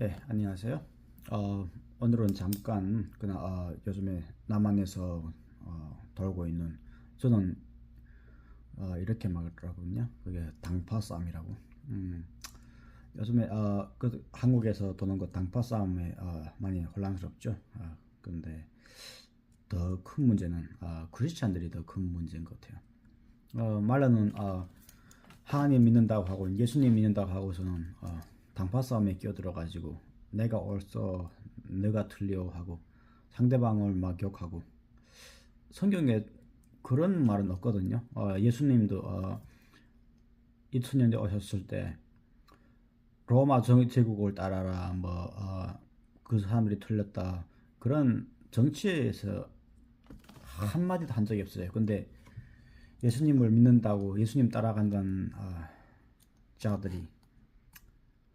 예, 안녕하세요. 어, 오늘은 잠깐 그냥 어, 요즘에 남한에서 어, 돌고 있는 저는 어, 이렇게 말하거든요. 그게 당파 싸움이라고. 음, 요즘에 어, 그 한국에서 도는 거 당파 싸움에 어, 많이 혼란스럽죠. 어, 근데 더 큰 문제는 어, 크리스찬들이 더 큰 문제인 것 같아요. 어, 말로는 어, 하나님 믿는다고 하고 예수님 믿는다고 하고서는 어, 당파 싸움에 끼어들어 가지고 내가 옳소 내가 틀려 하고 상대방을 막 욕하고 성경에 그런 말은 없거든요. 어, 예수님도 어, 2000년대 오셨을 때 로마 정- 제국을 따라라 뭐 어, 그 사람들이 틀렸다 그런 정치에서 한마디도 한 적이 없어요. 근데 예수님을 믿는다고 예수님 따라간다는 아, 자들이